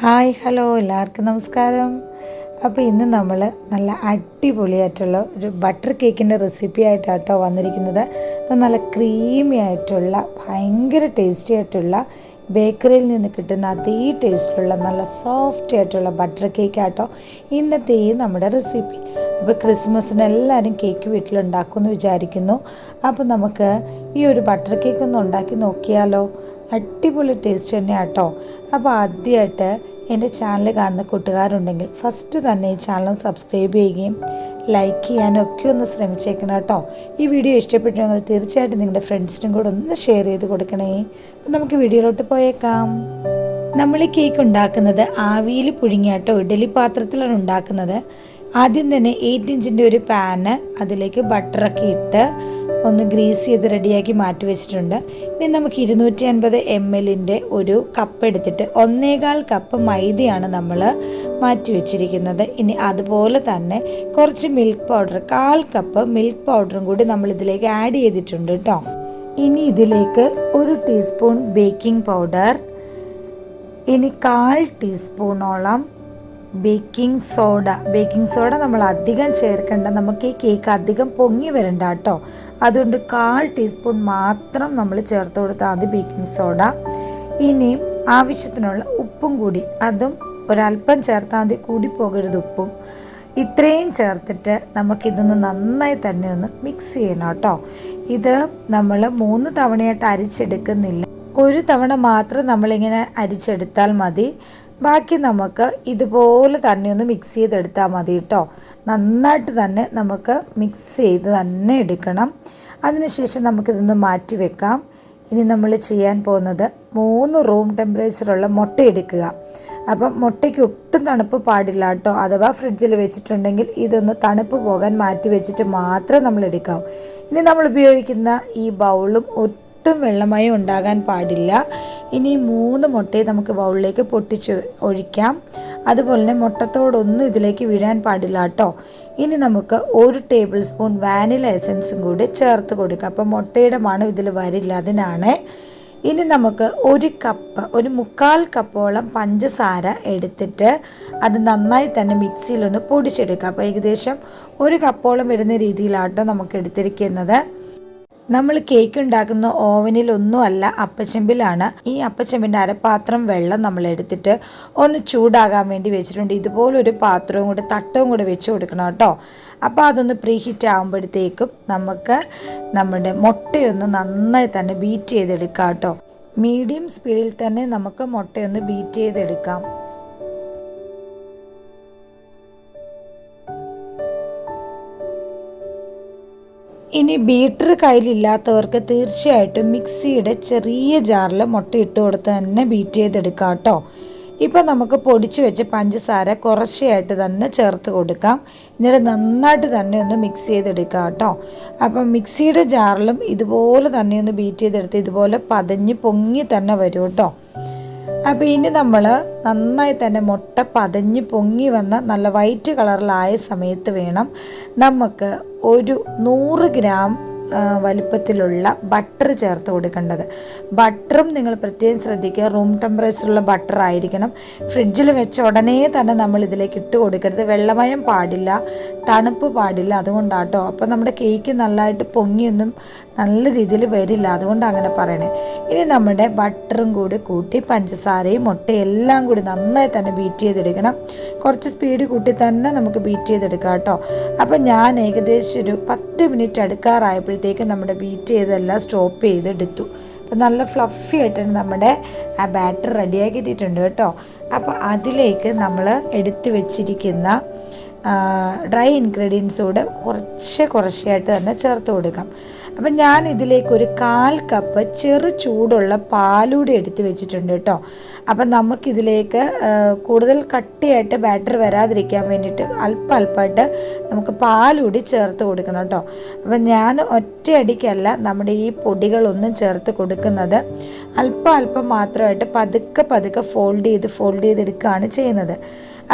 Hi hello എല്ലാവർക്കും നമസ്കാരം. അപ്പോൾ ഇന്ന് നമ്മൾ നല്ല അടിപൊളിയായിട്ടുള്ള ഒരു ബട്ടർ കേക്കിന്റെ റെസിപ്പി ആയിട്ടാട്ടോ വന്നിരിക്കുന്നത്. നല്ല ക്രീമി ആയിട്ടുള്ള ഭയങ്കര ടേസ്റ്റി ആയിട്ടുള്ള ബേക്കറിയിൽ നിന്ന് കിട്ടുന്ന അതേ ടേസ്റ്റിലുള്ള നല്ല സോഫ്റ്റ് ആയിട്ടുള്ള ബട്ടർ കേക്ക് ആട്ടോ ഇന്നത്തെ ഈ നമ്മുടെ റെസിപ്പി. അപ്പോൾ ക്രിസ്മസിന് എല്ലാവരും കേക്ക് വീട്ടിലുണ്ടാക്കും എന്ന് വിചാരിക്കുന്നു. അപ്പോൾ നമുക്ക് ഈ ഒരു ബട്ടർ കേക്ക് ഒന്ന് ഉണ്ടാക്കി നോക്കിയാലോ. അടിപൊളി ടേസ്റ്റ് തന്നെയാട്ടോ. അപ്പോൾ ആദ്യമായിട്ട് എന്റെ ചാനൽ കാണുന്ന കൂട്ടുകാരുണ്ടെങ്കിൽ ഫസ്റ്റ് തന്നെ ഈ ചാനൽ സബ്സ്ക്രൈബ് ചെയ്യുകയും ലൈക്ക് ചെയ്യാനും ഒക്കെ ഒന്ന് ശ്രമിച്ചേക്കണം കേട്ടോ. ഈ വീഡിയോ ഇഷ്ടപ്പെട്ടുവെങ്കിൽ തീർച്ചയായിട്ടും നിങ്ങളുടെ ഫ്രണ്ട്സിനും കൂടെ ഒന്ന് ഷെയർ ചെയ്ത് കൊടുക്കണേ. അപ്പം നമുക്ക് വീഡിയോയിലോട്ട് പോയേക്കാം. നമ്മൾ ഈ കേക്ക് ഉണ്ടാക്കുന്നത് ആവിയിൽ പുഴുങ്ങിയാട്ടോ ഇഡലി പാത്രത്തിലാണ് ഉണ്ടാക്കുന്നത്. ആദ്യം തന്നെ എയ്റ്റ് ഇഞ്ചിന്റെ ഒരു പാന് അതിലേക്ക് ബട്ടറൊക്കെ ഇട്ട് ഒന്ന് ഗ്രീസ് ചെയ്ത് റെഡിയാക്കി മാറ്റി വെച്ചിട്ടുണ്ട്. ഇനി നമുക്ക് ഇരുന്നൂറ്റി അൻപത് എം എല്ലിന്റെ ഒരു കപ്പ് എടുത്തിട്ട് ഒന്നേകാൽ കപ്പ് മൈദയാണ് നമ്മൾ മാറ്റി വെച്ചിരിക്കുന്നത്. ഇനി അതുപോലെ തന്നെ കുറച്ച് മിൽക്ക് പൗഡർ കാൽ കപ്പ് മിൽക്ക് പൗഡറും കൂടി നമ്മൾ ഇതിലേക്ക് ആഡ് ചെയ്തിട്ടുണ്ട് കേട്ടോ. ഇനി ഇതിലേക്ക് ഒരു ടീസ്പൂൺ ബേക്കിംഗ് പൗഡർ ഇനി കാൽ ടീസ്പൂണോളം ബേക്കിംഗ് സോഡ. ബേക്കിംഗ് സോഡ നമ്മൾ അധികം ചേർക്കേണ്ട നമുക്ക് ഈ കേക്ക് അധികം പൊങ്ങി വരണ്ട കേട്ടോ. അതുകൊണ്ട് കാൽ ടീസ്പൂൺ മാത്രം നമ്മൾ ചേർത്ത് കൊടുത്താൽ മതി ബേക്കിംഗ് സോഡ. ഇനിയും ആവശ്യത്തിനുള്ള ഉപ്പും കൂടി. അതും ഒരല്പം ചേർത്താൽ മതി കൂടി പോകരുത് ഉപ്പും. ഇത്രയും ചേർത്തിട്ട് നമുക്കിതൊന്ന് നന്നായി തന്നെ ഒന്ന് മിക്സ് ചെയ്യണം കേട്ടോ. ഇത് നമ്മൾ മൂന്ന് തവണയായിട്ട് അരിച്ചെടുക്കുന്നില്ല. ഒരു തവണ മാത്രം നമ്മളിങ്ങനെ അരിച്ചെടുത്താൽ മതി. ബാക്കി നമുക്ക് ഇതുപോലെ തന്നെ ഒന്ന് മിക്സ് ചെയ്തെടുത്താൽ മതി കേട്ടോ നന്നായിട്ട് തന്നെ നമുക്ക് മിക്സ് ചെയ്ത് തന്നെ എടുക്കണം. അതിനുശേഷം നമുക്കിതൊന്ന് മാറ്റി വെക്കാം. ഇനി നമ്മൾ ചെയ്യാൻ പോകുന്നത് മൂന്ന് റൂം ടെമ്പറേച്ചറുള്ള മുട്ട എടുക്കുക. അപ്പം മുട്ടയ്ക്ക് ഒട്ടും തണുപ്പ് പാടില്ല കേട്ടോ അഥവാ ഫ്രിഡ്ജിൽ വെച്ചിട്ടുണ്ടെങ്കിൽ ഇതൊന്ന് തണുപ്പ് പോകാൻ മാറ്റി വെച്ചിട്ട് മാത്രം നമ്മൾ എടുക്കാം. ഇനി നമ്മൾ ഉപയോഗിക്കുന്ന ഈ ബൗളും ഒട്ടും വെള്ളമയം ഉണ്ടാകാൻ പാടില്ല. ഇനി മൂന്ന് മുട്ടയെ നമുക്ക് ബൗളിലേക്ക് പൊട്ടിച്ച് ഒഴിക്കാം. അതുപോലെ തന്നെ മുട്ടത്തോടൊന്നും ഇതിലേക്ക് വീഴാൻ പാടില്ല കേട്ടോ. ഇനി നമുക്ക് ഒരു ടേബിൾ സ്പൂൺ വാനില എസൻസും കൂടി ചേർത്ത് കൊടുക്കാം. അപ്പോൾ മുട്ടയുടെ മണം ഇതിൽ വരില്ല അതിനാണ്. ഇനി നമുക്ക് ഒരു കപ്പ് ഒരു മുക്കാൽ കപ്പോളം പഞ്ചസാര എടുത്തിട്ട് അത് നന്നായി തന്നെ മിക്സിയിലൊന്ന് പൊടിച്ചെടുക്കാം. അപ്പോൾ ഏകദേശം ഒരു കപ്പോളം വരുന്ന രീതിയിലാട്ടോ നമുക്ക് എടുത്തിരിക്കുന്നത്. നമ്മൾ കേക്ക് ഉണ്ടാക്കുന്ന ഓവനിലൊന്നും അല്ല അപ്പച്ചെമ്പിലാണ്. ഈ അപ്പച്ചെമ്പിന്റെ അരപ്പാത്രം വെള്ളം നമ്മൾ എടുത്തിട്ട് ഒന്ന് ചൂടാകാൻ വേണ്ടി വെച്ചിട്ടുണ്ട്. ഇതുപോലൊരു പാത്രവും കൂടെ തട്ടവും കൂടെ വെച്ച് കൊടുക്കണം കേട്ടോ. അപ്പോൾ അതൊന്ന് പ്രീ ഹീറ്റ് ആകുമ്പോഴത്തേക്കും നമുക്ക് നമ്മുടെ മുട്ടയൊന്ന് നന്നായി തന്നെ ബീറ്റ് ചെയ്തെടുക്കാം കേട്ടോ. മീഡിയം സ്പീഡിൽ തന്നെ നമുക്ക് മുട്ടയൊന്ന് ബീറ്റ് ചെയ്തെടുക്കാം. ഇനി ബീറ്റർ കയ്യിലില്ലാത്തവർക്ക് തീർച്ചയായിട്ടും മിക്സിയുടെ ചെറിയ ജാറിൽ മുട്ട ഇട്ട് കൊടുത്ത് തന്നെ ബീറ്റ് ചെയ്തെടുക്കാം കേട്ടോ. ഇപ്പം നമുക്ക് പൊടിച്ച് വെച്ച് പഞ്ചസാര കുറച്ചായിട്ട് തന്നെ ചേർത്ത് കൊടുക്കാം. എന്നിട്ട് നന്നായിട്ട് തന്നെ ഒന്ന് മിക്സ് ചെയ്തെടുക്കാം കേട്ടോ. അപ്പം മിക്സിയുടെ ജാറിലും ഇതുപോലെ തന്നെ ഒന്ന് ബീറ്റ് ചെയ്തെടുത്ത് ഇതുപോലെ പതഞ്ഞ് പൊങ്ങി തന്നെ വരും കേട്ടോ. അപ്പോൾ ഇനി നമ്മൾ നന്നായി തന്നെ മുട്ട പതഞ്ഞ് പൊങ്ങി വന്ന നല്ല വൈറ്റ് കളറിലായ സമയത്ത് വേണം നമുക്ക് ഒരു നൂറ് ഗ്രാം വലിപ്പത്തിലുള്ള ബട്ടർ ചേർത്ത് കൊടുക്കേണ്ടത്. ബട്ടറും നിങ്ങൾ പ്രത്യേകം ശ്രദ്ധിക്കുക. റൂം ടെമ്പറേച്ചറുള്ള ബട്ടർ ആയിരിക്കണം. ഫ്രിഡ്ജിൽ വെച്ച ഉടനെ തന്നെ നമ്മൾ ഇതിലേക്ക് ഇട്ട് കൊടുക്കരുത്. വെള്ളമയം പാടില്ല തണുപ്പ് പാടില്ല അതുകൊണ്ടാട്ടോ. അപ്പോൾ നമ്മുടെ കേക്ക് നല്ലതായിട്ട് പൊങ്ങിയൊന്നും നല്ല രീതിയിൽ വരില്ല. അതുകൊണ്ട് അങ്ങനെ പറയണേ. ഇനി നമ്മുടെ ബട്ടറും കൂടി കൂട്ടി പഞ്ചസാരയും മുട്ടയും എല്ലാം കൂടി നന്നായി തന്നെ ബീറ്റ് ചെയ്തെടുക്കണം. കുറച്ച് സ്പീഡ് കൂട്ടി തന്നെ നമുക്ക് ബീറ്റ് ചെയ്തെടുക്കാം കേട്ടോ. അപ്പം ഞാൻ ഏകദേശം ഒരു പത്ത് മിനിറ്റ് അടുക്കാറായപ്പോഴത്തേക്ക് നമ്മുടെ ബീറ്റ് ചെയ്തെല്ലാം സ്റ്റോപ്പ് ചെയ്തെടുത്തു. അപ്പം നല്ല ഫ്ലഫി ആയിട്ടാണ് നമ്മുടെ ആ ബാറ്റർ റെഡിയാക്കിയിട്ടുണ്ട് കേട്ടോ. അപ്പോൾ അതിലേക്ക് നമ്മൾ എടുത്തു വെച്ചിരിക്കുന്ന ഡ്രൈ ഇൻഗ്രീഡിയൻസ് കൂടെ കുറച്ച് കുറച്ചായിട്ട് തന്നെ ചേർത്ത് കൊടുക്കാം. അപ്പം ഞാൻ ഇതിലേക്ക് ഒരു കാൽ കപ്പ് ചെറു ചൂടുള്ള പാലൂടെ എടുത്ത് വെച്ചിട്ടുണ്ട് കേട്ടോ. അപ്പം നമുക്കിതിലേക്ക് കൂടുതൽ കട്ടിയായിട്ട് ബാറ്റർ വരാതിരിക്കാൻ വേണ്ടിയിട്ട് അല്പ അല്പമായിട്ട് നമുക്ക് പാലൂടി ചേർത്ത് കൊടുക്കണം കേട്ടോ. അപ്പം ഞാൻ ഒറ്റയടിക്കല്ല നമ്മുടെ ഈ പൊടികളൊന്നും ചേർത്ത് കൊടുക്കുന്നത്. അല്പം അല്പം മാത്രമായിട്ട് പതുക്കെ പതുക്കെ ഫോൾഡ് ചെയ്ത് ഫോൾഡ് ചെയ്തെടുക്കുകയാണ് ചെയ്യുന്നത്.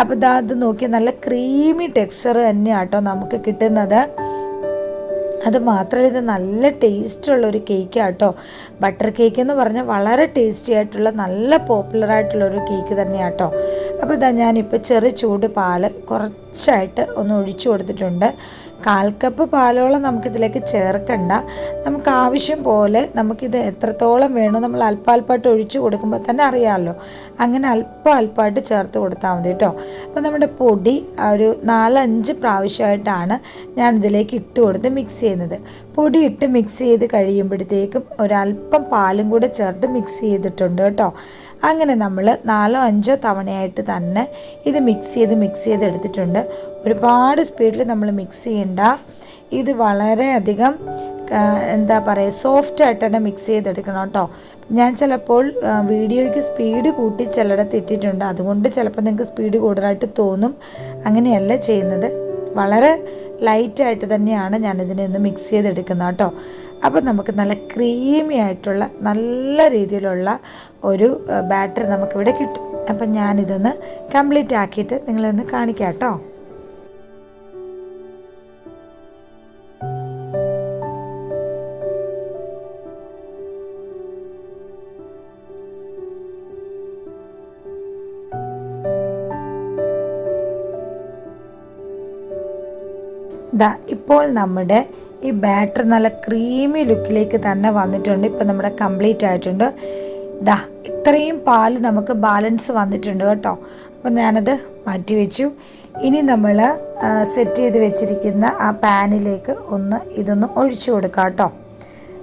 അപ്പോൾ ഇതാ അത് നോക്കി നല്ല ക്രീമി ടെക്സ്ചർ തന്നെയാട്ടോ നമുക്ക് കിട്ടുന്നത്. അത് മാത്രമല്ല ഇത് നല്ല ടേസ്റ്റുള്ള ഒരു കേക്ക് കേട്ടോ ബട്ടർ കേക്ക് എന്ന് പറഞ്ഞാൽ വളരെ ടേസ്റ്റി ആയിട്ടുള്ള നല്ല പോപ്പുലർ ആയിട്ടുള്ള ഒരു കേക്ക് തന്നെയാണ് അപ്പോൾ ഇതാ ഞാനിപ്പോൾ ചെറു ചൂട് പാൽ കുറച്ചായിട്ട് ഒന്ന് ഒഴിച്ചു കൊടുത്തിട്ടുണ്ട്. കാൽ കപ്പ് പാലോളം നമുക്കിതിലേക്ക് ചേർക്കണ്ട. നമുക്ക് ആവശ്യം പോലെ നമുക്കിത് എത്രത്തോളം വേണോ നമ്മൾ അല്പാൽപ്പായിട്ട് ഒഴിച്ചു കൊടുക്കുമ്പോൾ തന്നെ അറിയാമല്ലോ. അങ്ങനെ അല്പം അല്പമായിട്ട് ചേർത്ത് കൊടുത്താൽ മതി കേട്ടോ. അപ്പോൾ നമ്മുടെ പൊടി ഒരു നാലഞ്ച് പ്രാവശ്യമായിട്ടാണ് ഞാൻ ഇതിലേക്ക് ഇട്ട് കൊടുത്ത് മിക്സ് ചെയ്യുന്നത്. പൊടിയിട്ട് മിക്സ് ചെയ്ത് കഴിയുമ്പോഴത്തേക്കും ഒരല്പം പാലും കൂടെ ചേർത്ത് മിക്സ് ചെയ്തിട്ടുണ്ട് കേട്ടോ. അങ്ങനെ നമ്മൾ നാലോ അഞ്ചോ തവണയായിട്ട് തന്നെ ഇത് മിക്സ് ചെയ്ത് മിക്സ് ചെയ്ത് എടുത്തിട്ടുണ്ട്. ഒരുപാട് സ്പീഡിൽ നമ്മൾ മിക്സ് ചെയ്യണ്ട. ഇത് വളരെയധികം എന്താ പറയുക സോഫ്റ്റ് ആയിട്ട് തന്നെ മിക്സ് ചെയ്തെടുക്കണം കേട്ടോ. ഞാൻ ചിലപ്പോൾ വീഡിയോയ്ക്ക് സ്പീഡ് കൂട്ടി ചിലയിടത്ത് ഇട്ടിട്ടുണ്ട്. അതുകൊണ്ട് ചിലപ്പോൾ നിങ്ങൾക്ക് സ്പീഡ് കൂടുതലായിട്ട് തോന്നും. അങ്ങനെയല്ല ചെയ്യുന്നത്. വളരെ ലൈറ്റായിട്ട് തന്നെയാണ് ഞാൻ ഇതിനെ ഒന്ന് മിക്സ് ചെയ്തെടുക്കുന്നത് കേട്ടോ. അപ്പോൾ നമുക്ക് നല്ല ക്രീമി ആയിട്ടുള്ള നല്ല രീതിയിലുള്ള ഒരു ബാറ്റർ നമുക്കിവിടെ കിട്ടും. അപ്പം ഞാനിതൊന്ന് കംപ്ലീറ്റ് ആക്കിയിട്ട് നിങ്ങളൊന്ന് കാണിക്കാം കേട്ടോ. ദാ ഇപ്പോൾ നമ്മുടെ ഈ ബാറ്റർ നല്ല ക്രീമി ലുക്കിലേക്ക് തന്നെ വന്നിട്ടുണ്ട്. ഇപ്പം നമ്മുടെ കംപ്ലീറ്റ് ആയിട്ടുണ്ട്. ദാ ഇത്രയും പാൽ നമുക്ക് ബാലൻസ് വന്നിട്ടുണ്ട് കേട്ടോ. അപ്പം ഞാനത് മാറ്റി വെച്ചു. ഇനി നമ്മൾ സെറ്റ് ചെയ്ത് വെച്ചിരിക്കുന്ന ആ പാനിലേക്ക് ഒന്ന് ഇതൊന്ന് ഒഴിച്ചു കൊടുക്കാം കേട്ടോ.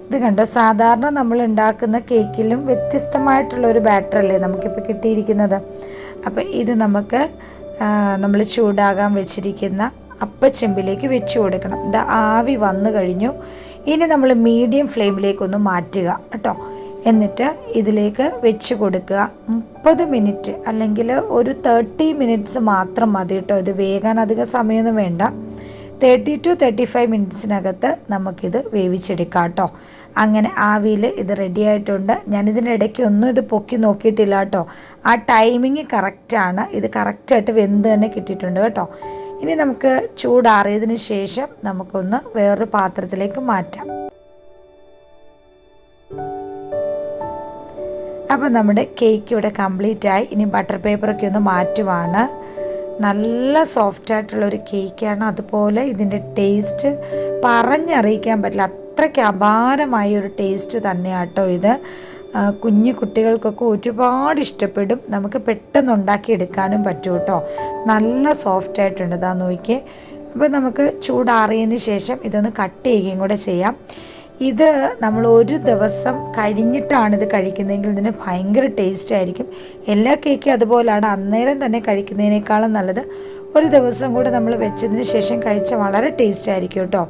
ഇത് കണ്ടോ സാധാരണ നമ്മൾ ഉണ്ടാക്കുന്ന കേക്കിലും വ്യത്യസ്തമായിട്ടുള്ള ഒരു ബാറ്റർ അല്ലേ നമുക്കിപ്പോൾ കിട്ടിയിരിക്കുന്നത്. അപ്പം ഇത് നമുക്ക് നമ്മൾ ചൂടാകാൻ വെച്ചിരിക്കുന്ന അപ്പച്ചെമ്പിലേക്ക് വെച്ച് കൊടുക്കണം. ഇത് ആവി വന്നു കഴിഞ്ഞു. ഇനി നമ്മൾ മീഡിയം ഫ്ലെയിമിലേക്കൊന്ന് മാറ്റുക കേട്ടോ. എന്നിട്ട് ഇതിലേക്ക് വെച്ച് കൊടുക്കുക. മുപ്പത് മിനിറ്റ് അല്ലെങ്കിൽ ഒരു തേർട്ടി മിനിറ്റ്സ് മാത്രം മതി കേട്ടോ. ഇത് വേകാൻ അധികം സമയമൊന്നും വേണ്ട. തേർട്ടി ടു തേർട്ടി ഫൈവ് മിനിറ്റ്സിനകത്ത് നമുക്കിത് വേവിച്ചെടുക്കാം കേട്ടോ. അങ്ങനെ ആവിയിൽ ഇത് റെഡി ആയിട്ടുണ്ട്. ഞാൻ ഇതിനിടയ്ക്ക് ഒന്നും ഇത് പൊക്കി നോക്കിയിട്ടില്ല കേട്ടോ. ആ ടൈമിങ് കറക്റ്റാണ് ഇത് കറക്റ്റായിട്ട് വെന്ത് തന്നെ കിട്ടിയിട്ടുണ്ട് കേട്ടോ. ഇനി നമുക്ക് ചൂടാറിയതിന് ശേഷം നമുക്കൊന്ന് വേറൊരു പാത്രത്തിലേക്ക് മാറ്റാം. അപ്പം നമ്മുടെ കേക്ക് ഇവിടെ കംപ്ലീറ്റ് ആയി. ഇനി ബട്ടർ പേപ്പറൊക്കെ ഒന്ന് മാറ്റുവാണ്. നല്ല സോഫ്റ്റ് ആയിട്ടുള്ള ഒരു കേക്കാണ് അതുപോലെ ഇതിന്റെ ടേസ്റ്റ് പറഞ്ഞറിയിക്കാൻ പറ്റില്ല. അത്രയ്ക്ക് അപാരമായ ഒരു ടേസ്റ്റ് തന്നെയാട്ടോ ഇത്. കുഞ്ഞു കുട്ടികൾക്കൊക്കെ ഒരുപാട് ഇഷ്ടപ്പെടും. നമുക്ക് പെട്ടെന്ന് ഉണ്ടാക്കിയെടുക്കാനും പറ്റും കേട്ടോ. നല്ല സോഫ്റ്റ് ആയിട്ടുണ്ട് ഇതാ നോക്കിയേ. അപ്പോൾ നമുക്ക് ചൂടാറിയതിന് ശേഷം ഇതൊന്ന് കട്ട് ചെയ്യുകയും കൂടെ ചെയ്യാം. ഇത് നമ്മൾ ഒരു ദിവസം കഴിഞ്ഞിട്ടാണ് ഇത് കഴിക്കുന്നതെങ്കിൽ ഇതിന് ഭയങ്കര ടേസ്റ്റ് ആയിരിക്കും. എല്ലാ കേക്കും അതുപോലെയാണ് അന്നേരം തന്നെ കഴിക്കുന്നതിനേക്കാളും നല്ലത് ഒരു ദിവസം കൂടെ നമ്മൾ വെച്ചതിന് ശേഷം കഴിച്ച വളരെ ടേസ്റ്റ് ആയിരിക്കും കേട്ടോ.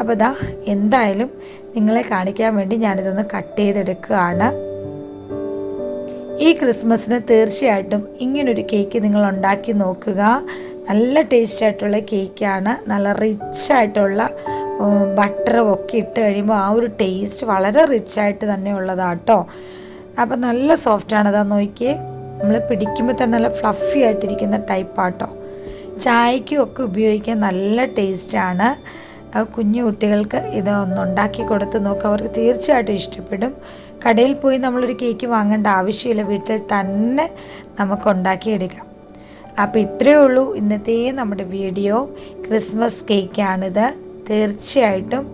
അപ്പോൾ ഇതാ എന്തായാലും നിങ്ങളെ കാണിക്കാൻ വേണ്ടി ഞാനിതൊന്ന് കട്ട് ചെയ്തെടുക്കുകയാണ്. ഈ ക്രിസ്മസിന് തീർച്ചയായിട്ടും ഇങ്ങനൊരു കേക്ക് നിങ്ങൾ ഉണ്ടാക്കി നോക്കുക. നല്ല ടേസ്റ്റ് ആയിട്ടുള്ള കേക്കാണ്. നല്ല റിച്ച് ആയിട്ടുള്ള ബട്ടറും ഒക്കെ ഇട്ട് കഴിയുമ്പോൾ ആ ഒരു ടേസ്റ്റ് വളരെ റിച്ച് ആയിട്ട് തന്നെ ഉള്ളതാണ് കേട്ടോ അപ്പം നല്ല സോഫ്റ്റാണ്. അതാ നോക്കിയേ. നമ്മൾ പിടിക്കുമ്പോൾ തന്നെ നല്ല ഫ്ലഫി ആയിട്ടിരിക്കുന്ന ടൈപ്പാട്ടോ. ചായയ്ക്കും ഒക്കെ ഉപയോഗിക്കാൻ നല്ല ടേസ്റ്റാണ്. ആ കുഞ്ഞു കുട്ടികൾക്ക് ഇത് ഒന്ന് ഉണ്ടാക്കി കൊടുത്ത് നോക്കുക അവർക്ക് തീർച്ചയായിട്ടും ഇഷ്ടപ്പെടും. കടയിൽ പോയി നമ്മളൊരു കേക്ക് വാങ്ങേണ്ട ആവശ്യമില്ല. വീട്ടിൽ തന്നെ നമുക്ക് ഉണ്ടാക്കിയെടുക്കാം. അപ്പോൾ ഇത്രയേ ഉള്ളൂ ഇന്നത്തെ നമ്മുടെ വീഡിയോ. ക്രിസ്മസ് കേക്കാണിത്. തീർച്ചയായിട്ടും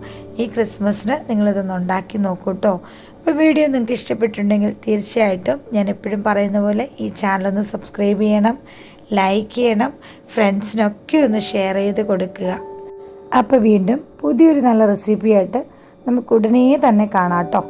ഈ ക്രിസ്മസിന് നിങ്ങളിതൊന്ന് ഉണ്ടാക്കി നോക്കൂ കേട്ടോ. അപ്പോൾ വീഡിയോ നിങ്ങൾക്ക് ഇഷ്ടപ്പെട്ടിട്ടുണ്ടെങ്കിൽ തീർച്ചയായിട്ടും ഞാൻ എപ്പോഴും പറയുന്ന പോലെ ഈ ചാനലൊന്ന് സബ്സ്ക്രൈബ് ചെയ്യണം ലൈക്ക് ചെയ്യണം ഫ്രണ്ട്സിനൊക്കെ ഒന്ന് ഷെയർ ചെയ്ത് കൊടുക്കുക. അപ്പോൾ വീണ്ടും പുതിയൊരു നല്ല റെസിപ്പിയായിട്ട് നമുക്ക് ഉടനെ തന്നെ കാണാം കേട്ടോ